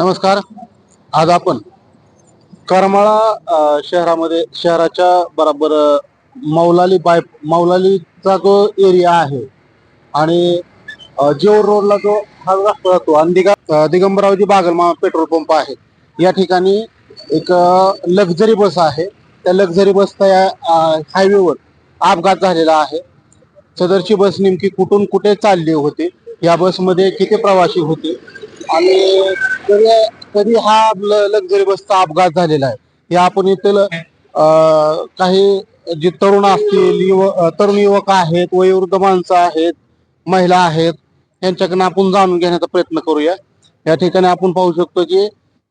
नमस्कार. आज आपण करमाळा शहरामध्ये शहराच्या बरोबर मौलाली बाय मौलालीचा जो एरिया आहे आणि जेवर जेऊर रोडला जो हा रस्ता जातो आणि दिगा दिगंबरावजी बागलमा पेट्रोल पंप आहे. या ठिकाणी एक लक्झरी बस आहे. त्या लक्झरी बसचा या हायवेवर अपघात झालेला आहे. सदरची बस नेमकी कुठून कुठे चालली होती? या बसमध्ये किती प्रवासी होते? आणि तरी तरी हा लक्झरी बसचा अपघात झालेला आहे. या आपण इथं काही जे तरुण असतील युव तरुण युवक आहेत वयोवृद्ध माणसं आहेत महिला आहेत यांच्याकडनं आपण जाणून घेण्याचा प्रयत्न करूया. या ठिकाणी आपण पाहू शकतो की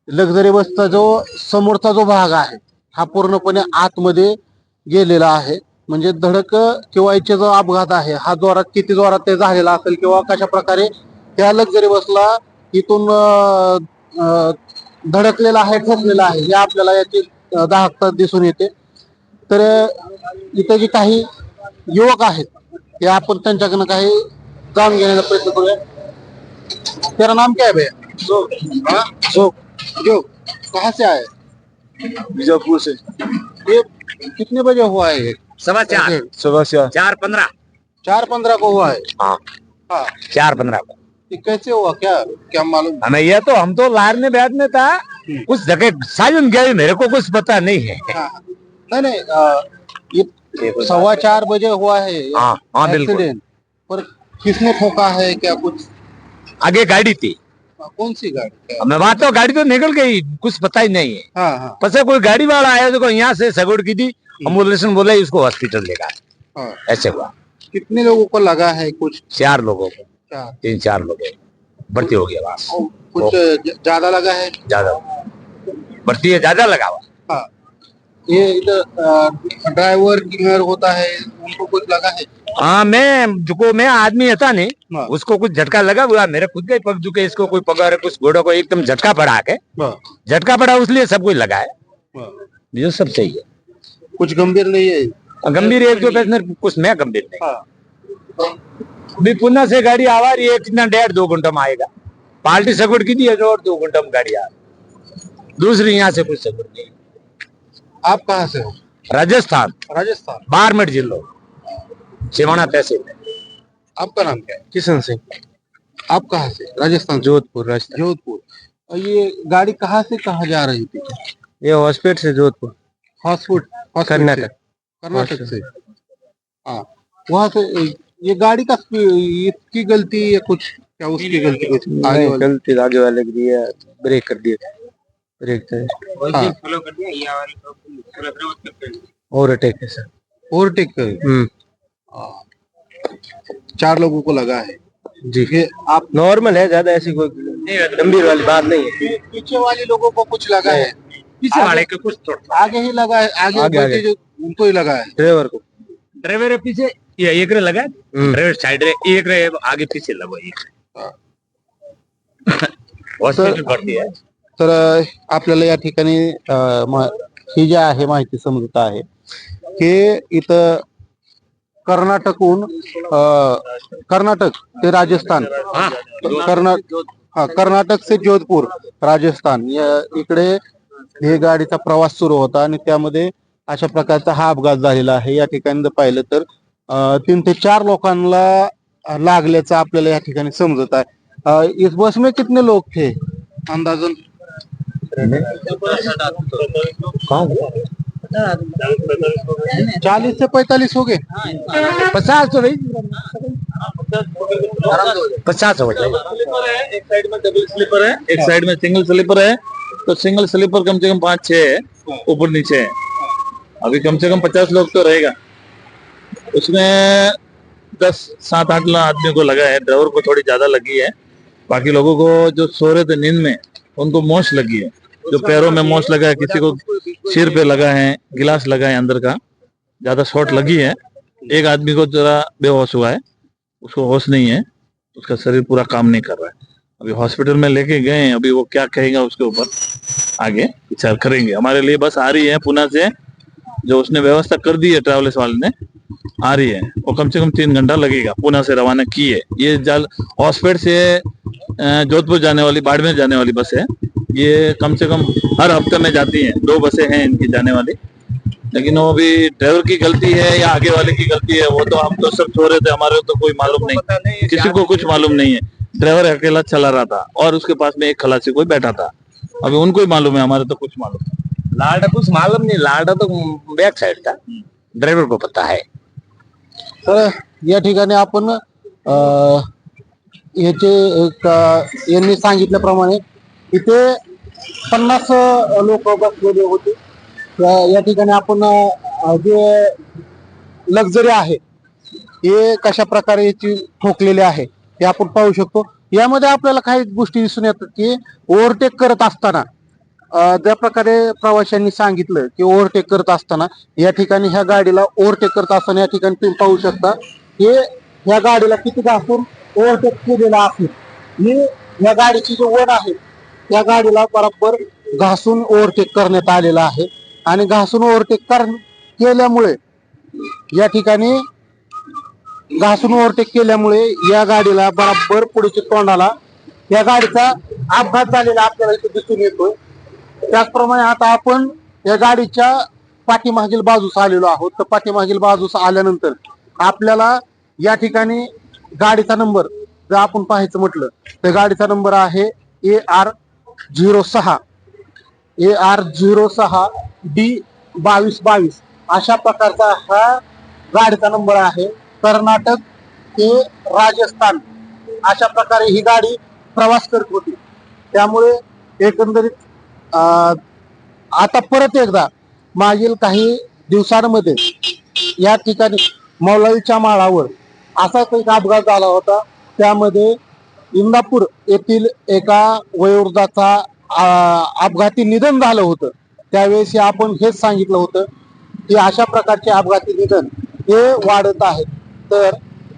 लक्झरी बसचा जो समोरचा जो भाग आहे हा पूर्णपणे आतमध्ये गेलेला आहे. म्हणजे धडक किंवा इथे जो अपघात आहे हा जोरात किती जोरात ते झालेला असेल किंवा कशा प्रकारे त्या लक्झरी बसला इथून अं, धडकलेला आहे ठोकलेला आहे हे आपल्याला याची दाहकता दिसून येते. तर इथे जे काही युवक आहेत ते आपण त्यांच्याकडनं काही जाणून घेण्याचा प्रयत्न करूया. तेरा नाम क्या है भैया? शोक हाँ शोक जो. कहाँ से आए बीजापुर से. ये कितने बजे हुआ है? ये सवा चार. सुबह से चार पंद्रह चार पंद्रह को हुआ है हाँ. हाँ. चार पंद्रह को कैसे हुआ? क्या क्या मालूम? हमें ये तो हम तो बैठ में था। कुछ जगह साजन गए मेरे को कुछ पता नहीं है। हाँ, नहीं नहीं आ, ये सवा चार बजे हुआ है। हाँ हाँ बिल्कुल। पर किसने ठोका है क्या कुछ? आगे गाड़ी थी। कौन सी गाड़ी? हमें वहाँ तो गाड़ी तो निकल गई कुछ पता ही नहीं है। हाँ हाँ। कोई गाड़ी वाला आया तो यहाँ से सगुड़ की थी एंबुलेंस बोले इसको हॉस्पिटल लेगा हाँ। ऐसे हुआ। कितने लोगों को लगा है कुछ? चार लोगों को। तीन चार लोग भर्ती हो गया बस कुछ ज़्यादा लगा है? ज़्यादा। भर्ती है ज़्यादा लगा हुआ। हाँ। ये इधर ड्राइवर क्लीनर होता है उनको कुछ लगा है? हाँ मैं जो मैं आदमी था नहीं हाँ। उसको कुछ झटका लगा हुआ मेरे खुद का ही पग झुके इसको कोई पगार कुछ घोड़ा को एकदम झटका पड़ा के हाँ, झटका पड़ा इसलिए सब कुछ लगा है। हाँ। ये सब सही है। कुछ गंभीर नहीं है? गंभीर एक जो पैसेंजर कुछ मैं गंभीर नहीं। हाँ अभी पुणे से गाड़ी आवा रही है कितना डेढ़ दो घंटा में आएगा पार्टी सगुड़ की थी जो और दो घंटा में गाड़ी आ रही। दूसरी यहाँ से कुछ सगुड़ नहीं. आप कहाँ से हो? राजस्थान. राजस्थान. बारमेर जिलो सिवाना तहसील. आपका नाम क्या है? किशन सिंह. आप कहाँ से? राजस्थान जोधपुर राजस्थान. जोधपुर. ये गाड़ी कहाँ से कहाँ जा रही थी? ये हॉस्पिटल से जोधपुर. हॉस्पिटल कर्नाटक। कर्नाटक से? हाँ. वहाँ से ये गाड़ी का इसकी गलती या कुछ? क्या उसकी गलती कुछ? आगे नहीं, वाले। गलती आगे वाले की है ब्रेक कर दिए ब्रेक थे हाँ। और अटैक है सर ओवरटेक कर हम्म। हाँ। चार लोगों को लगा है। जी। ये आप नॉर्मल है ज़्यादा ऐसी कोई गंभीर वाली बात नहीं है। पीछे वाले लोगों को कुछ लगा है। पीछे वाले को कुछ थोड़ा आगे ही लगा है आगे आगे, आगे। जो उनको ही लगा है। ड्राइवर को। ड्राइवर है पीछे। ये एक रे लगा। साइड रे एक रे आगे पीछे लगो एक तर आपल्याला या ठिकाणी ही जी आहे माहिती समजत आहे की इथं कर्नाटकहून कर्नाटक ते राजस्थान हाँ. कर्ना हा, कर्नाटक से जोधपूर राजस्थान या इकडे हे गाडीचा प्रवास सुरू होता आणि त्यामध्ये अशा प्रकारचा हा अपघात झालेला आहे. या ठिकाणी जर पाहिलं तर अ, तीन ते चार लोकांना अ, लागल्याचं आपल्याला या ठिकाणी समजत आहे. अ, इस बस में कितने लोग थे अंदाजन? चालीस से पैतालीस हो गए। पचास तो भाई पचास हो जाए एक साइड में डबल स्लीपर है एक साइड में सिंगल स्लीपर है। तो सिंगल स्लीपर कम से कम पाँच छह है ऊपर नीचे है। अभी कम से कम पचास लोग तो रहेगा। उसमें दस सात आठ आदमी को लगा है। ड्राइवर को थोड़ी ज़्यादा लगी है। बाकी लोगों को जो सो रहे थे नींद में उनको मोश लगी है। जो पैरों में मोश लगा है किसी को सिर पे लगा है गिलास लगा है अंदर का ज़्यादा शॉट लगी है। एक आदमी को जरा बेहोश हुआ है उसको होश नहीं है उसका शरीर पूरा काम नहीं कर रहा है। अभी हॉस्पिटल में लेके गए हैं अभी वो क्या कहेगा उसके ऊपर आगे विचार करेंगे। हमारे लिए बस आ रही है पुणे से जो उसने व्यवस्था कर दी है ट्रेवल्स वाले ने आ रही है वो कम से कम तीन घंटा लगेगा। पुणे से रवाना की है। ये जाल हॉस्पिटल से जोधपुर जाने वाली बाड़मेर जाने वाली बस है। ये कम से कम हर हफ़्ते में जाती हैं। दो बसें हैं इनकी जाने वाली। लेकिन वो भी ड्राइवर की गलती है या आगे वाले की गलती है वो तो हम तो सब छोड़ रहे थे हमारे तो कोई मालूम नहीं। किसी को कुछ मालूम नहीं है। ड्राइवर अकेला चला रहा था और उसके पास में एक खलासी कोई बैठा था। अभी उनको ही मालूम है हमारे तो कुछ मालूम। लाडा कुछ मालूम नहीं लाडा तो बैक साइड था ड्राइवर को पता है। तर या ठिकाणी आपण याचे यांनी सांगितल्याप्रमाणे इथे पन्नास लोक बसलेले होते. या ठिकाणी आपण जे लक्झरी आहे हे कशा प्रकारे याची ठोकलेले आहे हे आपण पाहू शकतो. यामध्ये आपल्याला काही गोष्टी दिसून येतात की ओव्हरटेक करत असताना ज्या प्रकारे प्रवाशांनी सांगितलं की ओव्हरटेक करत असताना या ठिकाणी ह्या गाडीला ओव्हरटेक करत असताना या ठिकाणी तुम्ही पाहू शकता हे ह्या गाडीला किती घासून ओव्हरटेक केलेला असेल हे या गाडीची जो वड आहे त्या गाडीला बरोबर घासून ओव्हरटेक करण्यात आलेला आहे. आणि घासून ओव्हरटेक कर केल्यामुळे या ठिकाणी घासून ओव्हरटेक केल्यामुळे या गाडीला बरोबर पुढच्या तोंडाला या गाडीचा अपघात झालेला आपल्याला इथे दिसून येतोय. त्याचप्रमाणे आता आपण या गाडीच्या पाठीमागील बाजूस आलेलो आहोत. तर पाठीमागील बाजूस आल्यानंतर आपल्याला या ठिकाणी गाडीचा नंबर जर आपण पाहायचं म्हटलं तर गाडीचा नंबर आहे ए आर झिरो सहा. ए आर झिरो सहा डी बावीस बावीस. अशा प्रकारचा हा गाडीचा नंबर आहे. कर्नाटक ते राजस्थान. अशा प्रकारे ही गाडी प्रवास करत होती. त्यामुळे एकंदरीत आता परत एकदा मागील काही दिवसांमध्ये या ठिकाणी मौलाईच्या माळावर असाच एक अपघात झाला होता. त्यामध्ये इंदापूर येथील एका वयोवृद्धाचा अपघाती निधन झालं होतं. त्यावेळेस आपण हेच सांगितलं होतं की अशा प्रकारचे अपघाती निधन हे वाढत आहेत तर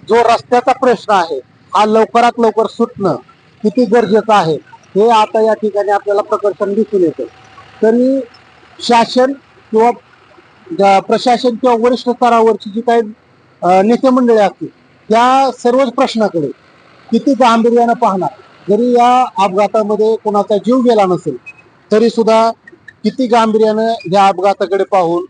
जो रस्त्याचा प्रश्न आहे हा लवकरात लवकर सुटणं किती गरजेचं आहे? हे आता या ठिकाणी आपल्याला प्रकर्षण दिसून येतं तरी शासन किंवा प्रशासन किंवा वरिष्ठ स्तरावरची जी काही नेते मंडळी असतील त्या सर्वच प्रश्नाकडे किती गांभीर्यानं पाहणार? जरी या अपघातामध्ये कोणाचा जीव गेला नसेल तरी सुद्धा किती गांभीर्यानं या अपघाताकडे पाहून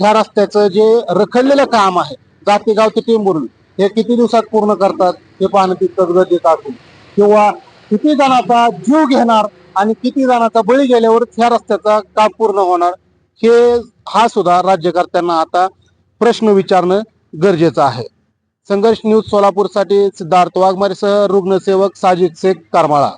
ह्या रस्त्याचं जे रखडलेलं काम आहे जातीगाव ते टेंबूरून हे किती दिवसात पूर्ण करतात हे पाहणं तितकंच गरजेचं असेल किंवा किती जणांचा जीव घेणार आणि किती जणांचा बळी गेल्यावर ह्या रस्त्याचा काम पूर्ण होणार हे हा सुद्धा राज्यकर्त्यांना आता प्रश्न विचारणं गरजेचं आहे. संघर्ष न्यूज सोलापूरसाठी सिद्धार्थ वाघमारेसह रुग्णसेवक साजिद शेख करमाळा.